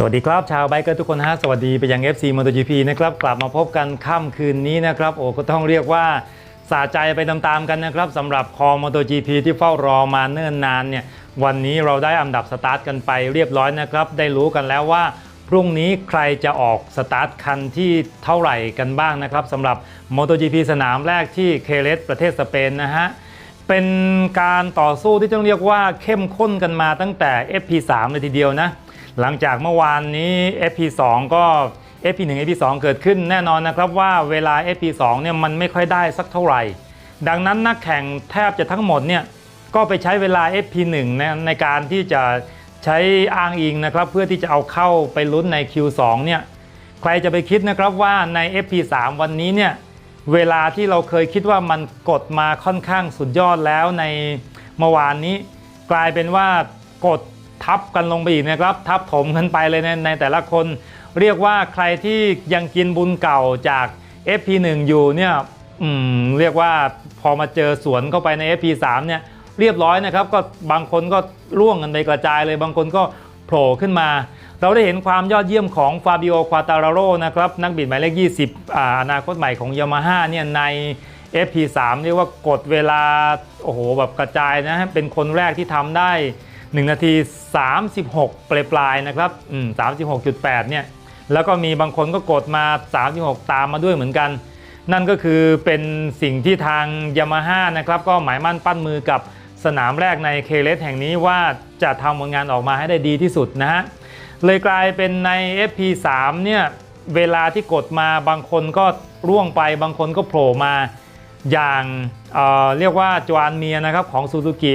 สวัสดีครับ ชาวไบเกอร์ทุกคนฮะ สวัสดีไปยัง FC MotoGP นะครับ กลับมาพบกันค่ำคืนนี้นะครับ โอ้ก็ต้องเรียกว่าสาใจไปตามๆกันนะครับสำหรับคอ MotoGP ที่เฝ้ารอมาเนิ่นนานเนี่ย วันนี้เราได้อันดับสตาร์ทกันไปเรียบร้อยนะครับ ได้รู้กันแล้วว่าพรุ่งนี้ใครจะออกสตาร์ทคันที่เท่าไหร่กันบ้างนะครับสำหรับ MotoGP สนามแรกที่เคเลสประเทศสเปนนะฮะเป็นการต่อสู้ที่ต้องเรียกว่าเข้มข้นกันมาตั้งแต่ FP3 เลยทีเดียวนะ หลังจากเมื่อวานนี้ FP2 ก็ FP1 FP2 เกิดขึ้นแน่นอนนะครับว่าเวลา FP2 เนี่ยมันไม่ค่อยได้สักเท่าไหร่ ดังนั้นนักแข่งแทบจะทั้งหมดเนี่ยก็ไปใช้เวลา FP1 นะในการที่จะใช้อ้างอิงนะครับเพื่อที่จะเอาเข้าไปลุ้นใน Q2 เนี่ยใครจะไปคิดนะครับว่าใน FP3 วันนี้เนี่ยเวลาที่เราเคยคิดว่ามันกดมาค่อนข้างสุดยอดแล้วในเมื่อวานนี้ กลายเป็นว่ากด ทับกันลงไปอีกนะครับ ทับถมกันไปเลยในในแต่ละคน เรียกว่าใครที่ยังกินบุญเก่าจาก FP1 อยู่เนี่ยเรียกว่าพอมาเจอสวนเข้าไปใน FP3 เนี่ยเรียบร้อยนะครับก็บางคนก็ร่วงกันไปกระจายเลยบางคนก็โผล่ขึ้นมา เราได้เห็นความยอดเยี่ยมของฟาบิโอ ควาตาราโรนะครับนักบิดหมายเลข 20อาอนาคตใหม่ของยามาฮ่าเนี่ยใน FP3 เรียกว่ากดเวลาโอ้โหแบบกระจายนะฮะเป็นคนแรกที่ทำได้ 1 นาที 36 ปลายปลายๆนะครับอืม36.8 เนี่ย แล้วก็มีบางคนก็กดมา 36 ตามมาด้วยเหมือนกัน นั่นก็คือเป็นสิ่งที่ทางยามาฮ่านะครับก็หมายมั่นปั้นมือกับสนามแรกในเคเลสแห่งนี้ว่าจะทำผลงานออกมาให้ได้ดีที่สุดนะฮะ เลยกลายเป็นใน FP3 เนี่ยเวลาที่กดมาบางคนก็ร่วงไปบางคนก็โผล่มาอย่างเเรียกว่าจวานเมียนะครับของซูซูกิ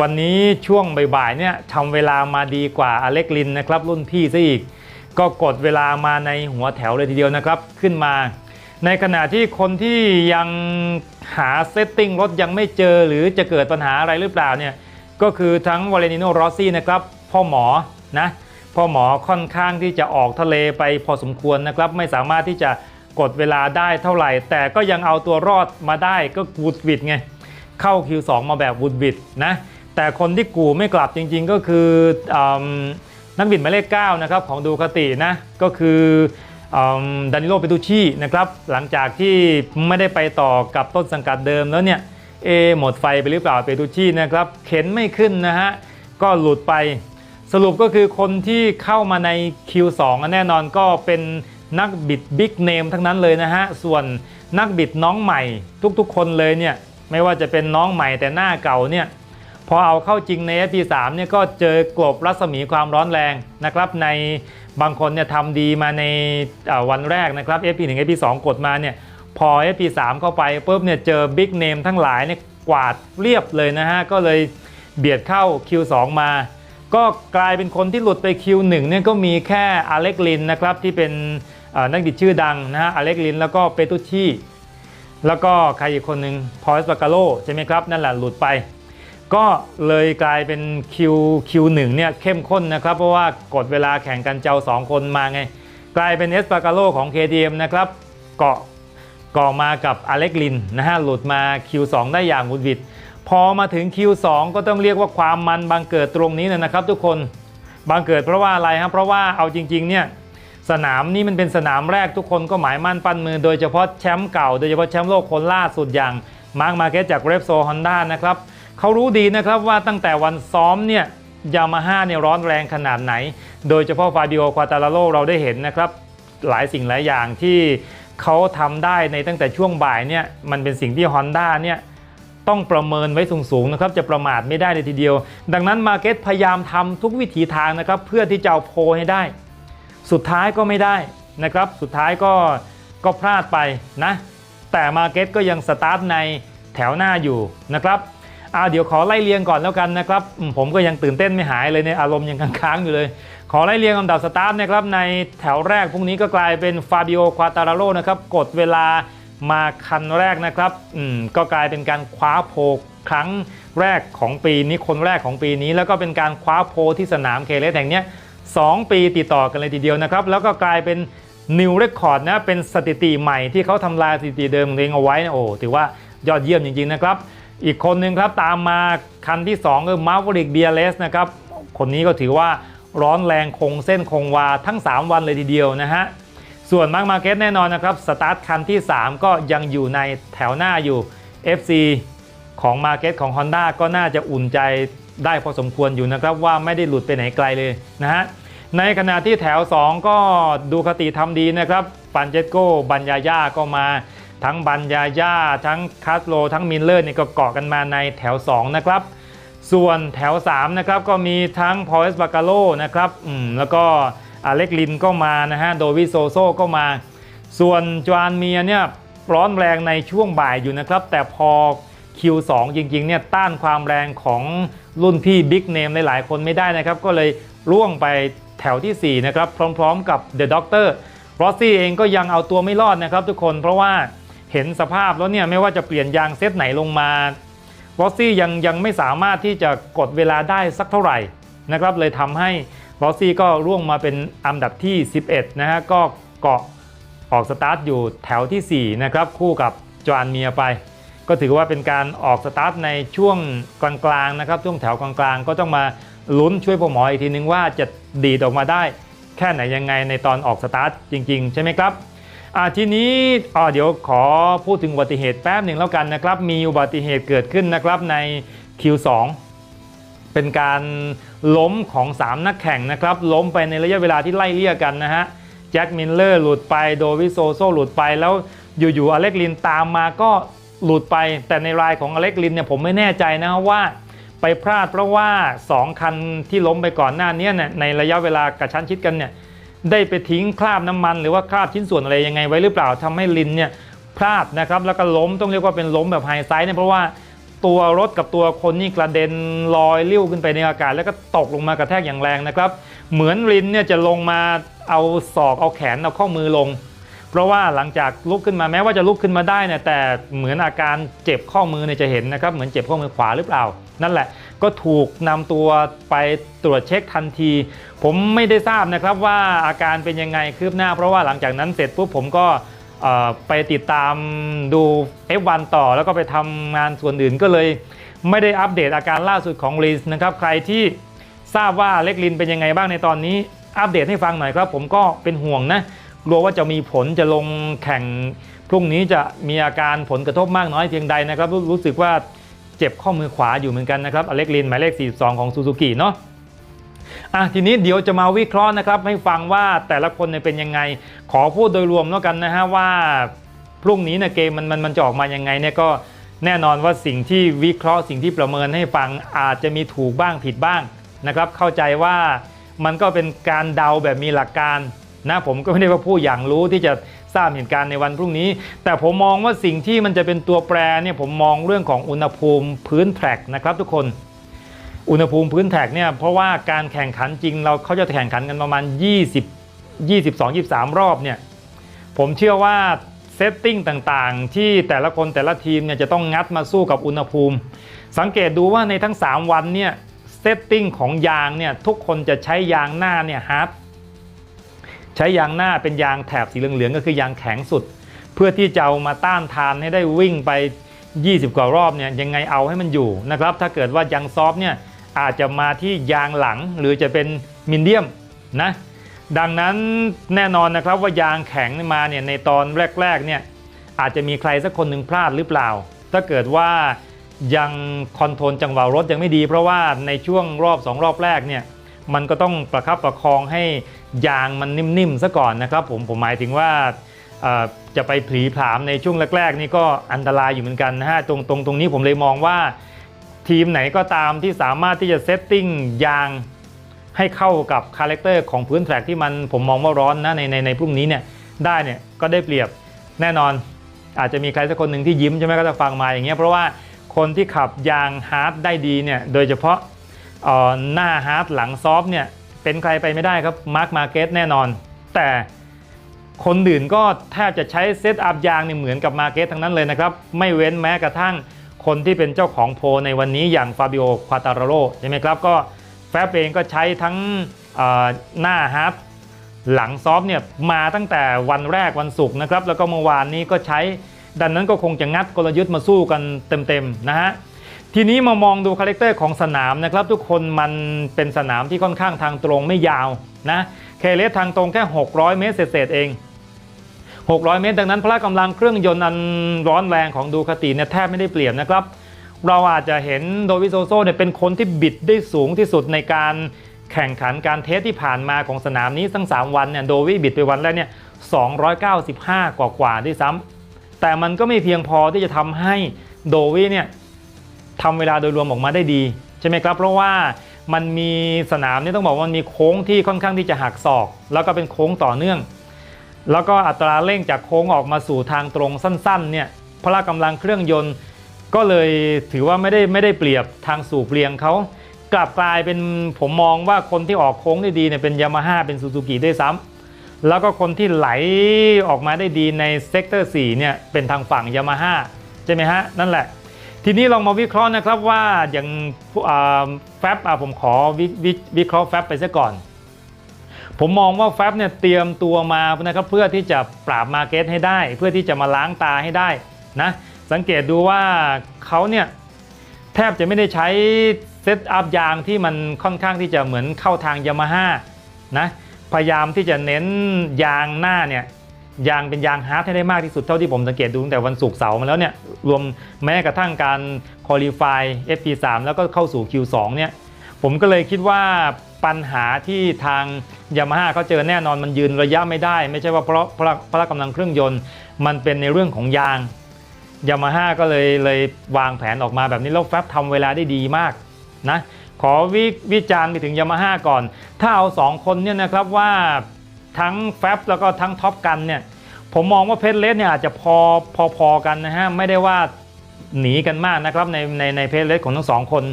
วันนี้ช่วงบ่ายๆเนี่ยทำเวลามาดีกว่าอเล็กลินนะครับรุ่นพี่ซะอีก ก็กดเวลามาในหัวแถวเลยทีเดียวนะครับขึ้นมา ในขณะที่คนที่ยังหาเซตติ้งรถยังไม่เจอหรือจะเกิดปัญหาอะไรหรือเปล่าเนี่ยก็คือทั้งวาเลนิโนรอซี่นะครับพ่อหมอนะพ่อหมอค่อนข้างที่จะออกทะเลไปพอสมควรนะครับ ไม่สามารถที่จะกดเวลาได้เท่าไหร่ แต่ก็ยังเอาตัวรอดมาได้ก็วูดวิดไง เข้า Q2 มาแบบวูดวิดนะ แต่คนที่กูไม่กลับจริง ๆ ก็คืออนักบิดหมายเลข9นะครับของดูคาตินะก็คือดานิโลเปตูชีนะครับหลังจากที่ไม่ได้ไปต่อกับต้นสังกัดเดิมแล้วเนี่ยเอหมดไฟไปหรือเปล่าเปตูชีนะครับเข็นไม่ขึ้นนะฮะก็หลุดไป สรุปก็คือคนที่เข้ามาใน Q2 แน่นอนก็เป็นนักบิดบิ๊กเนมทั้งนั้นเลยนะฮะส่วนนักบิดน้องใหม่ทุกๆ คนเลยเนี่ยไม่ว่าจะเป็นน้องใหม่แต่หน้าเก่าเนี่ย พอเอาเข้าจริงใน FP3 เนี่ยก็เจอกลบรัศมีความร้อนแรงนะครับในบางคนเนี่ยทำดีมาในวันแรกนะครับ FP1 FP2 กดมาเนี่ยพอ FP3 เข้าไปปุ๊บเนี่ยเจอบิ๊กเนมทั้งหลายเนี่ยกวาดเรียบเลยนะฮะ ก็เลยเบียดเข้า Q2 มา ก็กลายเป็นคนที่หลุดไป Q1 เนี่ยก็มีแค่อเล็กลินนะครับที่เป็นนักบิชื่อดังนะฮะอเล็กลินแล้วก็เปตุชชีแล้วก็ใครอีกคนหนึ่งพอสปากาโลใช่ไหมครับ นั่นแหละหลุดไป ก็เลยกลายเป็น Q Q1 เนี่ยเข้มข้นนะครับ เพราะว่ากดเวลาแข่งกันเจ้า 2 คนมาไง กลายเป็นเอสปากาโลของ KTM นะครับ เกาะเกาะมากับอเล็กลินนะฮะ หลุดมา Q2 ได้อย่างวุดหวิด พอมาถึง Q2 ก็ต้องเรียกว่าความมันบังเกิดตรงนี้นะครับ ทุกคนบังเกิดเพราะว่าอะไรครับเพราะว่าเอาจริงๆเนี่ยสนามนี้มันเป็นสนามแรกทุกคนก็หมายมั่นปั้นมือ โดยเฉพาะแชมป์เก่า โดยเฉพาะแชมป์โลกคนล่าสุดอย่างมาร์คมาเกสจากเรปโซฮอนด้านะครับ เขารู้ดีนะครับว่าตั้งแต่วันซ้อมเนี่ยยามาฮ่าเนี่ยร้อนแรงขนาดไหน โดยเฉพาะฟาบิโอควาตาลาโลเราได้เห็นนะครับหลายสิ่งหลายอย่างที่เขาทำได้ในตั้งแต่ช่วงบ่ายเนี่ยมันเป็นสิ่งที่ Honda เนี่ยต้องประเมินไว้สูงๆนะครับจะประมาทไม่ได้เลยทีเดียว ดังนั้นมาเก็ตพยายามทำทุกวิถีทางนะครับเพื่อที่จะเอาโพให้ได้ สุดท้ายก็ไม่ได้นะครับ สุดท้ายก็ก็พลาดไปนะ แต่มาเก็ตก็ยังสตาร์ทในแถวหน้าอยู่นะครับ อ่าเดี๋ยวขอไล่เรียงก่อนแล้วกันนะครับ ผมก็ยังตื่นเต้นไม่หายเลยเนี่ยอารมณ์ยังค้างๆอยู่เลย ขอไล่เรียงลำดับสตาร์ทนะครับในแถวแรกพรุ่งนี้ก็กลายเป็นฟาบิโอควาตาราโรนะครับกดเวลามาคันแรกนะครับอืมก็กลายเป็นการคว้าโพลครั้งแรกของปีนี้คนแรกของปีนี้ แล้วก็เป็นการคว้าโพลที่สนามเคเลสแห่งนี้2 ปีติดต่อกันเลยทีเดียวนะครับ แล้วก็กลายเป็นนิวเรคคอร์ดนะเป็นสถิติใหม่ที่เขาทำลายสถิติเดิมของตัวเองเอาไว้นะโอ้ถือว่ายอดเยี่ยมจริงๆนะครับ อีกคนหนึ่งครับตามมาคันที่2คือมาร์วริกเบียเลสนะครับคนนี้ก็ถือว่าร้อนแรงคงเส้นคงวาทั้ง 3 วันเลยทีเดียวนะฮะส่วนมาร์กมาเก็ตแน่นอนนะครับสตาร์ทคันที่ 3 ก็ยังอยู่ในแถวหน้าอยู่ FC ของมาเก็ตของ Honda ก็น่าจะอุ่นใจได้พอสมควรอยู่นะครับว่าไม่ได้หลุดไปไหนไกลเลยนะฮะในขณะที่แถว 2 ก็ดูคติทำดีนะครับปันเจโก้บัญญาย่าก็มา ทั้งบัญญาย่าทั้งคาสโล ทั้งมิลเลอร์นี่ก็เกาะกันมาในแถว 2 นะครับ ส่วนแถว 3 นะครับ ก็มีทั้งพอลสบา c าโลนะครับอืมแล้วก็อเล็กลินก็มานะฮะโดวิโซโซก็มา ส่วนจวานเมียเนี่ยร้อนแรงในช่วงบ่ายอยู่นะครับ แต่พอ Q2 จริงๆเนี่ยต้านความแรงของรุ่นพี่บิ๊กเนมหลายๆคนไม่ได้นะครับ ก็เลยร่วงไปแถวทีสี่4 นะครับ พร้อมๆกับ The Doctor รอสซี่เองก็ยังเอาตัวไม่รอดนะครับทุกคนเพราะว่า เห็นสภาพแล้วเนี่ยไม่ว่าจะเปลี่ยนยางเซตไหนลงมารอซี่ยังยังไม่สามารถที่จะกดเวลาได้สักเท่าไหร่นะครับเลยทำให้รอซี่ก็ร่วงมาเป็นอันดับที่ 11 นะฮะก็เกาะออกสตาร์ทอยู่แถวทีสี่4 นะครับ คู่กับจอห์นเมียไป ก็ถือว่าเป็นการออกสตาร์ทในช่วงกลางๆนะครับช่วงแถวกลางๆ ก็ต้องมาลุ้นช่วยพ่อหมออีกทีนึงว่าจะดีดออกมาได้แค่ไหนยังไงในตอนออกสตาร์ทจริง ๆ ใช่ไหมครับ ทีนี้อ่าเดี๋ยวขอพูดถึงอุบัติเหตุแป๊บหนึ่งแล้วกันนะครับ มีอุบัติเหตุเกิดขึ้นนะครับใน Q2 เป็นการล้มของ 3 นักแข่งนะครับ ล้มไปในระยะเวลาที่ไล่เลี่ยกันนะฮะแจ็คมิลเลอร์หลุดไปโดวิโซโซหลุดไปแล้วอยู่ๆอเล็กลินตามมาก็หลุดไป แต่ในรายของอเล็กลินเนี่ยผมไม่แน่ใจนะว่าไปพลาดเพราะว่า 2 คันที่ล้มไปก่อนหน้านี้เนี่ยในระยะเวลากระชั้นชิดกันเนี่ย ได้ไปทิ้งคราบน้ำมัน หรือว่าคราบชิ้นส่วนอะไรยังไงไว้หรือเปล่าทำให้ลินเนี่ยพลาดนะครับแล้วก็ล้มต้องเรียกว่าเป็นล้มแบบไฮไซส์เนี่ยเพราะว่าตัวรถกับตัวคนนี่กระเด็นลอยเลี้ยวขึ้นไปในอากาศ แล้วก็ตกลงมากระแทกอย่างแรงนะครับ เหมือนลินเนี่ยจะลงมาเอาศอกเอาแขนเอาข้อมือลง เพราะว่าหลังจากลุกขึ้นมาแม้ว่าจะลุกขึ้นมาได้เนี่ยแต่เหมือนอาการเจ็บข้อมือเนี่ยจะเห็นนะครับเหมือนเจ็บข้อมือขวาหรือเปล่า นั่นแหละ ก็ถูกนำตัวไปตรวจเช็คทันที ผมไม่ได้ทราบนะครับว่าอาการเป็นยังไงคืบหน้า เพราะว่าหลังจากนั้นเสร็จปุ๊บผมก็ไปติดตามดู F1 ต่อแล้วก็ไปทำงานส่วนอื่นก็เลย ไม่ได้อัปเดตอาการล่าสุดของลินนะครับ ใครที่ทราบว่าเล็กลินเป็นยังไงบ้างในตอนนี้ อัปเดตให้ฟังหน่อยครับ ผมก็เป็นห่วงนะกลัวว่าจะมีผลจะลงแข่งพรุ่งนี้จะมีอาการผลกระทบมากน้อยเพียงใดนะครับ รู้สึกว่า เจ็บข้อมือขวาอยู่เหมือนกันนะครับอเล็กลินหมายเลข 42 ของซูซูกิเนาะอะทีนี้เดี๋ยวจะมาวิเคราะห์นะครับ ให้ฟังว่าแต่ละคนเนี่ยเป็นยังไง ขอพูดโดยรวมแล้วกันนะฮะว่าพรุ่งนี้นี่ยเกมมันมันมันจะออกมายังไงเนี่ยก็แน่นอนว่าสิ่งที่วิเคราะห์สิ่งที่ประเมินให้ฟังอาจจะมีถูกบ้างผิดบ้างนะครับ เข้าใจว่ามันก็เป็นการเดาแบบมีหลักการ นะผมก็ไม่ได้ว่าผู้อย่างรู้ที่จะทราบเหตุการณ์ในวันพรุ่งนี้ แต่ผมมองว่าสิ่งที่มันจะเป็นตัวแปรเนี่ยผมมองเรื่องของอุณหภูมิพื้นแทร็กนะครับทุกคนอุณหภูมิพื้นแท็กเนี่ยเพราะว่าการแข่งขันจริงเราเขาจะแข่งขันกันประมาณ 20 22 23 รอบเนี่ยผมเชื่อว่าเซตติ้งต่างๆ ที่แต่ละคนแต่ละทีมเนี่ยจะต้องงัดมาสู้กับอุณหภูมิ สังเกตดูว่าในทั้ง 3 วันเนี่ยเซตติ้งของยางเนี่ยทุกคนจะใช้ยางหน้าเนี่ยฮาร์ด ใช้ยางหน้าเป็นยางแถบสีเหลืองๆก็คือยางแข็งสุด เพื่อที่จะเอามาต้านทานให้ได้วิ่งไป 20 กว่ารอบเนี่ยยังไงเอาให้มันอยู่นะครับถ้าเกิดว่ายางซอฟเนี่ยอาจจะมาที่ยางหลังหรือจะเป็นมินเดียมนะดังนั้นแน่นอนนะครับว่ายางแข็งมาเนี่ยในตอนแรกๆเนี่ยอาจจะมีใครสักคนหนึ่งพลาดหรือเปล่า ถ้าเกิดว่ายังคอนโทรลจังหวะรถยังไม่ดี เพราะว่าในช่วงรอบ 2 รอบแรกเนี่ย มันก็ต้องประคับประคองให้ยางมันนิ่มๆซะก่อนนะครับผมผมหมายถึงว่าจะไปผลีผลามในช่วงแรก ๆ นี่ก็อันตรายอยู่เหมือนกันนะฮะตรงตรงตรงนี้ผมเลยมองว่า ทีมไหนก็ตามที่สามารถที่จะเซตติ้งยางให้เข้ากับคาแรคเตอร์ของพื้นแทร็กที่มันผมมองว่าร้อนนะในในในพรุ่งนี้เนี่ยได้เนี่ยก็ได้เปรียบแน่นอน อาจจะมีใครสักคนหนึ่งที่ยิ้มใช่ไหมก็จะฟังมาอย่างเงี้ยเพราะว่าคนที่ขับยางฮาร์ดได้ดีเนี่ยโดยเฉพาะ หน้าฮาร์ดหลังซอฟเนี่ยเป็นใครไปไม่ได้ครับมาร์คมาเก็ตแน่นอน แต่คนอื่นก็แทบจะใช้เซตอัพยางเนี่ยเหมือนกับมาเก็ตทั้งนั้นเลยนะครับ ไม่เว้นแม้กระทั่งคนที่เป็นเจ้าของโพในวันนี้อย่างฟาบิโอควาตาโรโใช่ไหมครับ ก็แฟบเองก็ใช้ทั้งหน้าฮาร์ดหลังซอฟเนี่ยมาตั้งแต่วันแรกวันศุกร์นะครับ แล้วก็เมื่อวานนี้ก็ใช้ดังนั้นก็คงจะงัดกลยุทธ์มาสู้กันเต็มๆนะฮะ ทีนี้มามองดูคาแรคเตอร์ของสนามนะครับ ทุกคนมันเป็นสนามที่ค่อนข้างทางตรงไม่ยาวนะเคเลสทางตรงแค่ 600 เมตรเศษเอง 600 เมตร ดังนั้นพละกำลังเครื่องยนต์อันร้อนแรงของดูคาติเนี่ยแทบไม่ได้เปรียบนะครับ เราอาจจะเห็นโดวิโซโซเนี่ยเป็นคนที่บิดได้สูงที่สุดในการแข่งขันการเทสที่ผ่านมาของสนามนี้ทั้ง 3 วันเนี่ยโดวิบิดไปวันแรกเนี่ย295 กว่ากว่าด้วยซ้ำแต่มันก็ไม่เพียงพอที่จะทำให้โดวิเนี่ย ทำเวลาโดยรวมออกมาได้ดีใช่ไหมครับ เพราะว่ามันมีสนามนี่ต้องบอกว่ามันมีโค้งที่ค่อนข้างที่จะหักศอก แล้วก็เป็นโค้งต่อเนื่อง แล้วก็อัตราเร่งจากโค้งออกมาสู่ทางตรงสั้นๆเนี่ยพละกำลังเครื่องยนต์ ก็เลยถือว่าไม่ได้ไม่ได้เปรียบทางสู่เปลียงเขากลับกลายเป็นผมมองว่าคนที่ออกโค้งได้ดีเนี่ยเป็นยามาฮ่าเป็นซูซูกิด้วยซ้ำแล้วก็คนที่ไหลออกมาได้ดีในเซกเตอร์4เนี่ยเป็นทางฝั่งยามาฮ่าใช่ไหมฮะนั่นแหละ ทีนี้ลองมาวิเคราะห์นะครับว่าอย่างแฟบผมขอวิวิวิเคราะห์แฟบไปซะก่อน ผมมองว่าแฟบเนี่ยเตรียมตัวมานะครับเพื่อที่จะปราบมาเก็ตให้ได้ เพื่อที่จะมาล้างตาให้ได้นะสังเกตดูว่าเขาเนี่ยแทบจะไม่ได้ใช้เซตอัพยางที่มันค่อนข้างที่จะเหมือนเข้าทางยามาฮ่านะพยายามที่จะเน้นยางหน้าเนี่ย ยางเป็นยางฮาร์ดให้ได้มากที่สุดเท่าที่ผมสังเกตดูตั้งแต่วันศุกร์เสาร์มาแล้วเนี่ยรวมแม้กระทั่งการคอลี่ฟาย FP3 แล้วก็เข้าสู่ Q2 เนี่ยผมก็เลยคิดว่าปัญหาที่ทางยามาฮ่าเขาเจอแน่นอนมันยืนระยะไม่ได้ ไม่ใช่ว่าเพราะพละพละกำลังเครื่องยนต์ มันเป็นในเรื่องของยางยามาฮ่าก็เลยเลยวางแผนออกมาแบบนี้แล้วแฟบทำเวลาได้ดีมากนะขอวิวจารณ์ไปถึงยามาฮ่าก่อน ถ้าเอา 2 คนเนี่ยนะครับว่า ทั้งแฟบแล้วก็ทั้งท็อปกันเนี่ยผมมองว่าเพชรเลสเนี่ยอาจจะพอพอพอกันนะฮะไม่ได้ว่าหนีกันมากนะครับในในในเพชรเลสของทั้งสองคน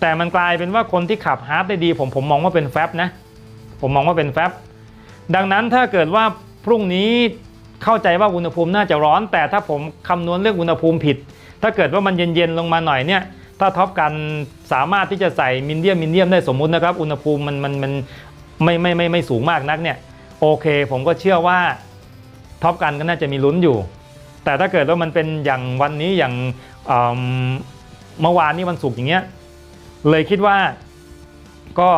แต่มันกลายเป็นว่าคนที่ขับฮาร์ดได้ดี ผมผมมองว่าเป็นแฟบนะ ผมมองว่าเป็นแฟบดังนั้นถ้าเกิดว่าพรุ่งนี้เข้าใจว่าอุณหภูมิน่าจะร้อน แต่ถ้าผมคำนวณเรื่องอุณหภูมิผิด ถ้าเกิดว่ามันเย็นๆลงมาหน่อยเนี่ย ถ้าท็อปกันสามารถที่จะใส่มินเดียมมินเดียมได้สมมุตินะครับ อุณหภูมิมันมันมันไม่ไม่ไม่ไม่สูงมากนักเนี่ย โอเค ผมก็เชื่อว่าท็อปกันก็น่าจะมีลุ้นอยู่ แต่ถ้าเกิดว่ามันเป็นอย่างวันนี้อย่างเมื่อวานนี้วันศุกร์อย่างเงี้ยเลยคิดว่าก็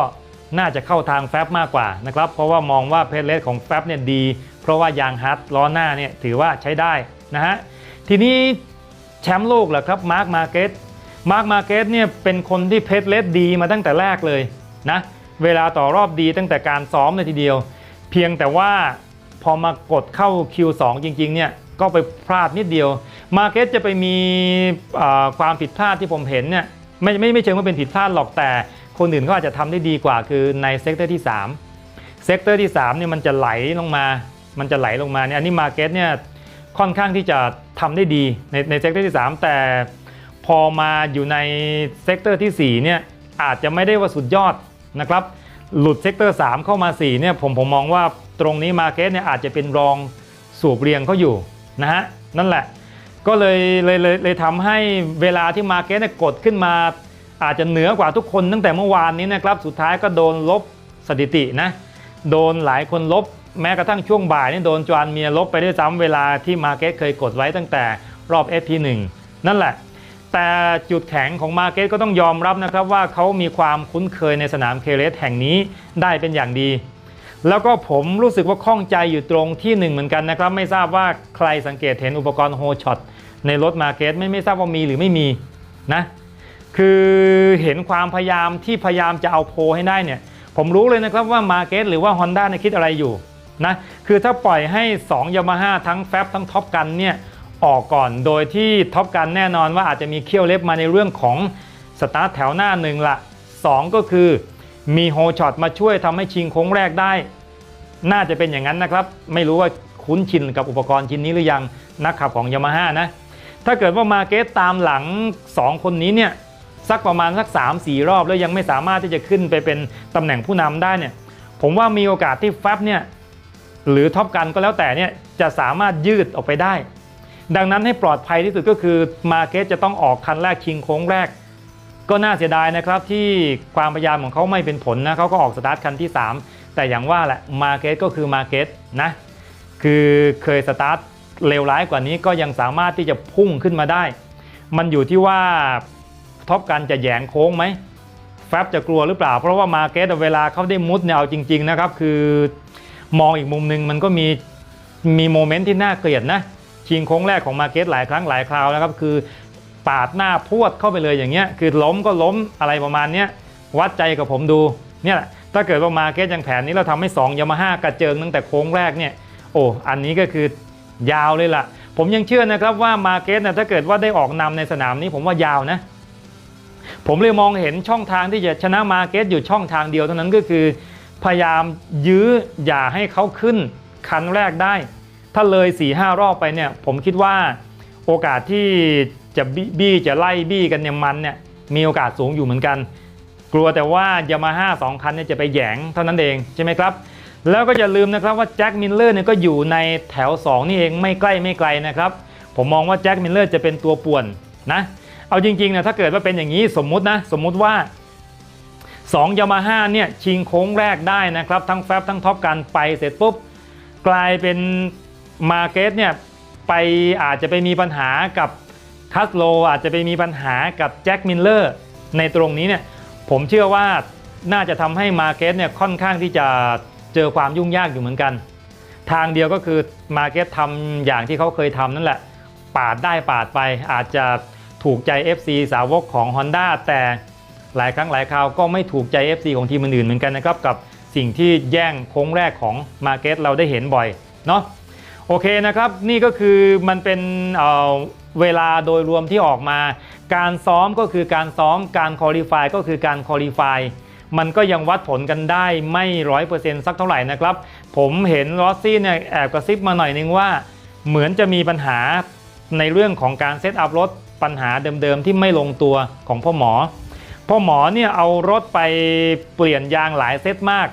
น่าจะเข้าทางแฟบมากกว่านะครับ เพราะว่ามองว่าเพจเลสของแฟบเนี่ยดี เพราะว่ายางฮาร์ดล้อหน้าเนี่ยถือว่าใช้ได้นะฮะ ทีนี้แชมป์โลกเหรอครับมาร์คมาเก็ตมาร์คมาเก็ตเนี่ยเป็นคนที่เพจเลสดีมาตั้งแต่แรกเลยนะ เวลาต่อรอบดีตั้งแต่การซ้อมเลยทีเดียว เพียงแต่ว่าพอมากดเข้า Q2 จริงๆเนี่ยก็ไปพลาดนิดเดียว มาเก็ตจะไปมีความผิดพลาดที่ผมเห็นเนี่ยไม่ไม่ไม่เชิงว่าเป็นผิดพลาดหรอกแต่คนอื่นเขาอาจจะทำได้ดีกว่าคือในเซกเตอร์ที่3เซกเตอร์ที่3เนี่ยมันจะไหลลงมา มันจะไหลลงมาเนี่ยอันนี้มาเก็ตเนี่ยค่อนข้างที่จะทำได้ดีในในเซกเตอร์ที่ 3 แต่พอมาอยู่ในเซกเตอร์ที่4เนี่ยอาจจะไม่ได้ว่าสุดยอดนะครับ หลุดเซกเตอร์3เข้ามา4เนี่ยผมผมมองว่าตรงนี้มาเก็ตเนี่ยอาจจะเป็นรองสูบเรียงเขาอยู่นะฮะนั่นแหละ ก็เลยเลยเลยเลยทำให้เวลาที่มาเก็ตเนี่ยกดขึ้นมา อาจจะเหนือกว่าทุกคนตั้งแต่เมื่อวานนี้นะครับสุดท้ายก็โดนลบสถิตินะโดนหลายคนลบแม้กระทั่งช่วงบ่ายนี่โดนจวนเมียลบไปด้วยซ้ำเวลาที่มาเก็ตเคยกดไว้ตั้งแต่รอบ FP1 นั่นแหละ แต่จุดแข็งของมาเก็ตก็ต้องยอมรับนะครับว่าเขามีความคุ้นเคยในสนามเคเลสแห่งนี้ได้เป็นอย่างดี แล้วก็ผมรู้สึกว่าข้องใจอยู่ตรงที่หนึ่งเหมือนกันนะครับ ไม่ทราบว่าใครสังเกตเห็นอุปกรณ์โฮช็อตในรถมาเก็ตไม่ไม่ทราบว่ามีหรือไม่มีนะคือเห็นความพยายามที่พยายามจะเอาโพให้ได้เนี่ย ผมรู้เลยนะครับว่ามาเก็ตหรือว่า Honda เนี่ยคิดอะไรอยู่นะคือถ้าปล่อยให้2 Yamaha ทั้งแฟบทั้งท็อปกันเนี่ย ออกก่อน โดยที่ท็อปกันแน่นอนว่าอาจจะมีเขี้ยวเล็บมาในเรื่องของสตาร์ทแถวหน้าหนึ่งละ 2 ก็คือมีโฮช็อตมาช่วยทำให้ชิงโค้งแรกได้ น่าจะเป็นอย่างนั้นนะครับ ไม่รู้ว่าคุ้นชินกับอุปกรณ์ชิ้นนี้หรือยังนักขับของยามาฮ่านะ ถ้าเกิดว่ามาเกตตามหลัง 2 คนนี้เนี่ยสักประมาณสัก 3-4 รอบแล้วยังไม่สามารถที่จะขึ้นไปเป็นตำแหน่งผู้นำได้เนี่ยผมว่ามีโอกาสที่แฟบเนี่ยหรือท็อปกันก็แล้วแต่เนี่ยจะสามารถยืดออกไปได้ ดังนั้นให้ปลอดภัยที่สุดก็คือมาเก็ตจะต้องออกคันแรกชิงโค้งแรก ก็น่าเสียดายนะครับที่ความพยายามของเขาไม่เป็นผลนะเขาก็ออกสตาร์ทคันที่ 3 แต่อย่างว่าแหละมาเก็ตก็คือมาเก็ตนะคือเคยสตาร์ทเลวร้ายกว่านี้ก็ยังสามารถที่จะพุ่งขึ้นมาได้ มันอยู่ที่ว่าท็อปกันจะแยงโค้งไหมแฟบจะกลัวหรือเปล่า เพราะว่ามาเก็ตเวลาเขาได้มุดเนี่ยเอาจริง ๆนะครับ คือมองอีกมุมหนึ่งมันก็มีมีโมเมนต์ที่น่าเกลียดนะ ชิงโค้งแรกของมาเก็ตหลายครั้งหลายคราวนะครับ คือปาดหน้าพวดเข้าไปเลยอย่างเงี้ยคือล้มก็ล้มอะไรประมาณเนี้ยวัดใจกับผมดูเนี่ยแหละถ้าเกิดว่ามาเก็ตยังแผนนี้เราทำให้2ยามาฮ่ากระเจิงตั้งแต่โค้งแรกเนี่ยโอ้อันนี้ก็คือยาวเลยล่ะ ผมยังเชื่อนะครับว่ามาเก็ตนะถ้าเกิดว่าได้ออกนำในสนามนี้ผมว่ายาวนะ ผมเลยมองเห็นช่องทางที่จะชนะมาเก็ตอยู่ช่องทางเดียวเท่านั้นก็คือ พยายามยื้ออย่าให้เขาขึ้นคันแรกได้ ถ้าเลย4ี่ห้ารอบไปเนี่ยผมคิดว่าโอกาสที่จะบี้จะไล่บี้กันเนี่ยมันเนี่ยมีโอกาสสูงอยู่เหมือนกัน กลัวแต่ว่ายามาฮ่าสองคันเนี่ยจะไปแยงเท่านั้นเองใช่ไหมครับ แล้วก็อย่าลืมนะครับว่าแจ็คมิลเลอร์เนี่ยก็อยู่ในแถว 2 นี่เองไม่ใกล้ไม่ไกลนะครับ ผมมองว่าแจ็คมิลเลอร์จะเป็นตัวป่วนนะเอาจริงๆนะถ้าเกิดว่าเป็นอย่างนี้สมมุตินะสมมุติว่า2ยามาฮ่าเนี่ยชิงโค้งแรกได้นะครับ ทั้งแฟบทั้งท็อปกันไปเสร็จปุ๊บกลายเป็น มาเก็ตเนี่ยไปอาจจะไปมีปัญหากับคัสโลอาจจะไปมีปัญหากับแจ็คมิลเลอร์ในตรงนี้เนี่ยผมเชื่อว่าน่าจะทำให้มาเก็ตเนี่ยค่อนข้างที่จะเจอความยุ่งยากอยู่เหมือนกัน ทางเดียวก็คือมาเก็ตทำอย่างที่เขาเคยทำนั่นแหละ ปาดได้ปาดไป อาจจะถูกใจ FC สาวกของ Honda แต่หลายครั้งหลายคราวก็ไม่ถูกใจ FC ของทีมอื่นๆเหมือนกันนะครับ กับสิ่งที่แย่งโค้งแรกของมาเก็ตเราได้เห็นบ่อยเนาะ โอเคนะครับ นี่ก็คือมันเป็นเเวลาโดยรวมที่ออกมา การซ้อมก็คือการซ้อมการคอลี่ฟายก็คือการคอลี่ฟายมันก็ยังวัดผลกันได้ไม่ร้อยเปอร์เซ็นต์สักเท่าไหร่นะครับ ผมเห็นรอสซี่เนี่ยแอบกระซิบมาหน่อยนึงว่า เหมือนจะมีปัญหาในเรื่องของการเซตอัพรถปัญหาเดิมๆที่ไม่ลงตัวของพ่อหมอ พ่อหมอเนี่ยเอารถไปเปลี่ยนยางหลายเซตมาก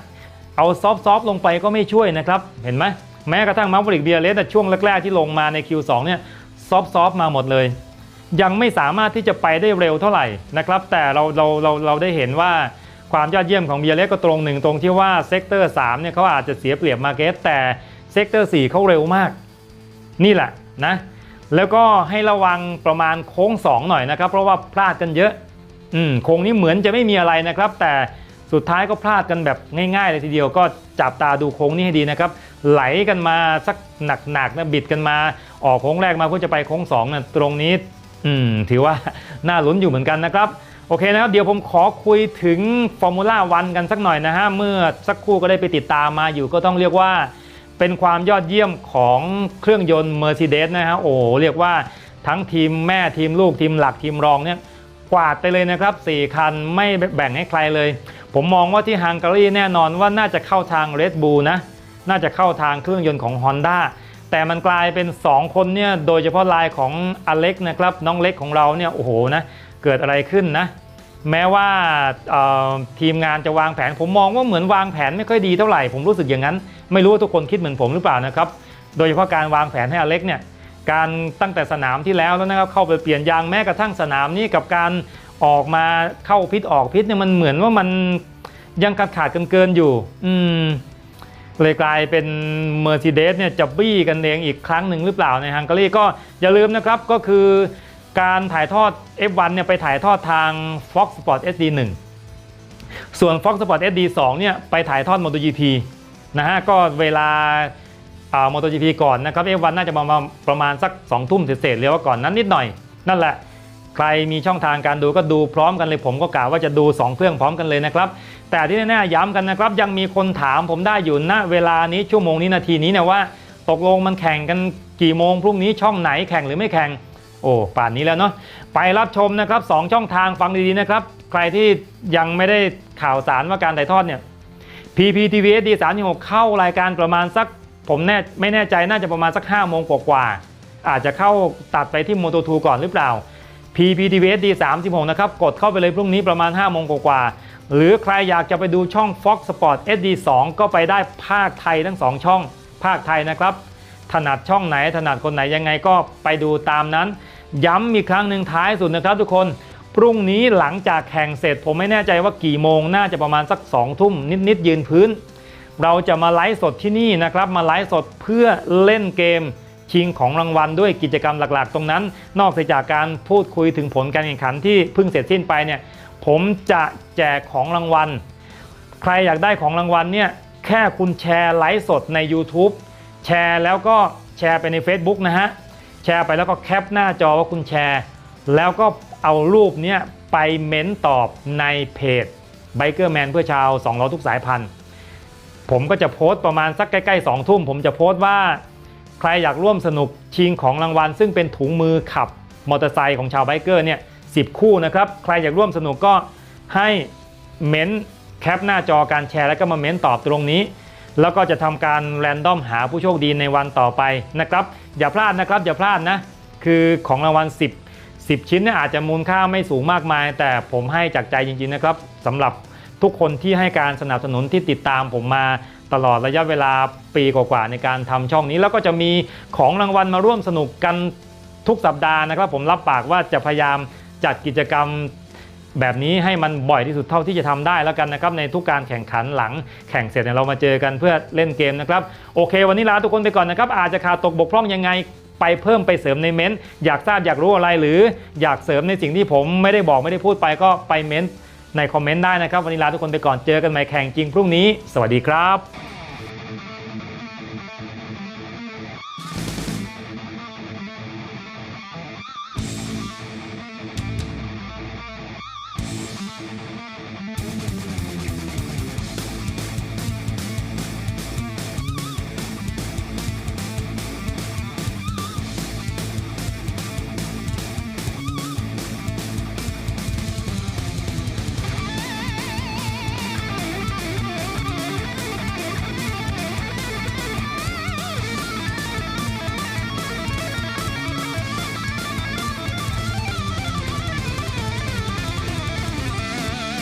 เอาซอฟต์ๆลงไปก็ไม่ช่วยนะครับ เห็นไหม แม้กระทั่งมาร์ฟริกเบียร์เลสช่วงแรกๆที่ลงมาใน Q2 เนี่ยซอฟต์ๆมาหมดเลย ยังไม่สามารถที่จะไปได้เร็วเท่าไหร่นะครับแต่เราเราเราเราได้เห็นว่าความยอดเยี่ยมของเบียร์เลสก็ตรงหนึ่งตรงที่ว่าเซกเตอร์3เนี่ยเขาอาจจะเสียเปรียบมาเก็ตแต่เซกเตอร์4เขาเร็วมาก นี่แหละนะแล้วก็ให้ระวังประมาณโค้ง 2 หน่อยนะครับ เพราะว่าพลาดกันเยอะอืมโค้งนี้เหมือนจะไม่มีอะไรนะครับ แต่ สุดท้ายก็พลาดกันแบบง่ายๆเลยทีเดียวก็จับตาดูโค้งนี้ให้ดีนะครับ ไหลกันมาสักหนักๆนะบิดกันมา ออกโค้งแรกมาเพื่อจะไปโค้ง2นะตรงนี้อืมถือว่าน่าลุ้นอยู่เหมือนกันนะครับโอเคนะครับเดี๋ยวผมขอคุยถึงฟอร์มูล่าวันกันสักหน่อยนะฮะเมื่อสักครู่ก็ได้ไปติดตามมาอยู่ก็ต้องเรียกว่า เป็นความยอดเยี่ยมของเครื่องยนต์ Mercedes นะฮะโอ้เรียกว่าทั้งทีมแม่ทีมลูกทีมหลักทีมรองเนี่ยกวาดไปเลยนะครับ 4 คันไม่แบ่งให้ใครเลย ผมมองว่าที่ฮังการีแน่นอนว่าน่าจะเข้าทาง Red Bull นะ น่าจะเข้าทางเครื่องยนต์ของ Honda แต่มันกลายเป็น 2 คนเนี่ย โดยเฉพาะลายของอเล็กนะครับ น้องเล็กของเราเนี่ย โอ้โหนะ เกิดอะไรขึ้นนะ แม้ว่าทีมงานจะวางแผน ผมมองว่าเหมือนวางแผนไม่ค่อยดีเท่าไหร่ ผมรู้สึกอย่างนั้น ไม่รู้ว่าทุกคนคิดเหมือนผมหรือเปล่านะครับ โดยเฉพาะการวางแผนให้อเล็กเนี่ย การตั้งแต่สนามที่แล้วแล้วนะครับ เข้าไปเปลี่ยนยางแม้กระทั่งสนามนี้กับการ ออกมาเข้าพิษออกพิษเนี่ยมันเหมือนว่ามันยังขาดขาดกันเกินอยู่ อืมเลยกลายเป็น Mercedes เนี่ยจะบี้กันเองอีกครั้งหนึ่งหรือเปล่าในฮังการีก็อย่าลืมนะครับก็คือการถ่ายทอด F1 เนี่ยไปถ่ายทอดทาง Fox Sport SD 1ส่วน Fox Sport SD 2เนี่ยไปถ่ายทอด MotoGP นะฮะก็เวลาอ่า MotoGP ก่อนนะครับ F1 น่าจะประมาณประมาณสัก2ทุ่มเศษๆเรียกว่าก่อนนั้นนิดหน่อย นั่นแหละ ใครมีช่องทางการดูก็ดูพร้อมกันเลยผมก็กล่าวว่าจะดู 2 เครื่องพร้อมกันเลยนะครับ แต่ที่แน่ๆย้ำกันนะครับ ยังมีคนถามผมได้อยู่ณเวลานี้ชั่วโมงนี้นาทีนี้เนี่ยว่า ตกลงมันแข่งกันกี่โมงพรุ่งนี้ช่องไหนแข่งหรือไม่แข่งโอ้ป่านนี้แล้วเนาะไปรับชมนะครับสองช่องทางฟังดีๆนะครับใครที่ยังไม่ได้ข่าวสารว่าการถ่ายทอดเนี่ย PPTV SD 36เข้ารายการประมาณสักผมแน่ไม่แน่ใจน่าจะประมาณสัก5โมงกว่าๆอาจจะเข้าตัดไปที่ Moto 2ก่อนหรือเปล่า PPTV SD 36 นะครับ กดเข้าไปเลยพรุ่งนี้ประมาณ 5 โมงกว่าๆหรือใครอยากจะไปดูช่อง Fox Sport SD 2 ก็ไปได้ภาคไทยทั้ง 2 ช่อง ภาคไทยนะครับ ถนัดช่องไหน ถนัดคนไหนยังไงก็ไปดูตามนั้น ย้ำอีกครั้งหนึ่งท้ายสุดนะครับทุกคน พรุ่งนี้หลังจากแข่งเสร็จ ผมไม่แน่ใจว่ากี่โมง น่าจะประมาณสัก 2 ทุ่มนิดๆยืนพื้น เราจะมาไลฟ์สดที่นี่นะครับ มาไลฟ์สดเพื่อเล่นเกม ชิงของรางวัลด้วยกิจกรรมหลักๆ ตรงนั้น นอกจากการพูดคุยถึงผลการแข่งขันที่เพิ่งเสร็จสิ้นไปเนี่ยผมจะแจกของรางวัล ใครอยากได้ของรางวัลเนี่ยแค่คุณแชร์ไลฟ์สดใน YouTube แชร์แล้วก็แชร์ไปใน Facebook นะฮะ แชร์ไปแล้วก็แคปหน้าจอว่าคุณแชร์ แล้วก็เอารูปเนี้ยไปเม้นตอบในเพจ Biker Man เพื่อชาว2ล้อทุกสายพันธุ์ ผมก็จะโพสต์ประมาณสักใกล้ๆ2ทุ่ม ผมจะโพสต์ว่า ใครอยากร่วมสนุกชิงของรางวัล ซึ่งเป็นถุงมือขับมอเตอร์ไซค์ของชาวไบเกอร์เนี่ยสิคู่นะครับ ใครอยากร่วมสนุกก็ให้เม้นแคปหน้าจอการแชร์แล้วก็มาเม้นตอบตรงนี้ แล้วก็จะทำการแรนดอมหาผู้โชคดีในวันต่อไปนะครับ อย่าพลาดนะครับ อย่าพลาดนะ คือของรางวัล 10 10 ชิ้นเนี่ยอาจจะมูลค่าไม่สูงมากมาย แต่ผมให้จากใจจริงๆนะครับสำหรับทุกคนที่ให้การสนับสนุนที่ติดตามผมมา ตลอดระยะเวลาปีกว่าๆในการทำช่องนี้ แล้วก็จะมีของรางวัลมาร่วมสนุกกันทุกสัปดาห์นะครับ ผมรับปากว่าจะพยายามจัดกิจกรรมแบบนี้ให้มันบ่อยที่สุดเท่าที่จะทำได้แล้วกันนะครับ ในทุกการแข่งขันหลังแข่งเสร็จเนี่ยเรามาเจอกันเพื่อเล่นเกมนะครับโอเค วันนี้ลาทุกคนไปก่อนนะครับ อาจจะขาดตกบกพร่องยังไงไปเพิ่มไปเสริมในเม้นต์อยากทราบอยากรู้อะไรหรืออยากเสริมในสิ่งที่ผมไม่ได้บอกไม่ได้พูดไปก็ไปเม้นต์ในคอมเมนต์ได้นะครับ วันนี้ลาทุกคนไปก่อนเจอกันใหม่แข่งจริงพรุ่งนี้ สวัสดีครับ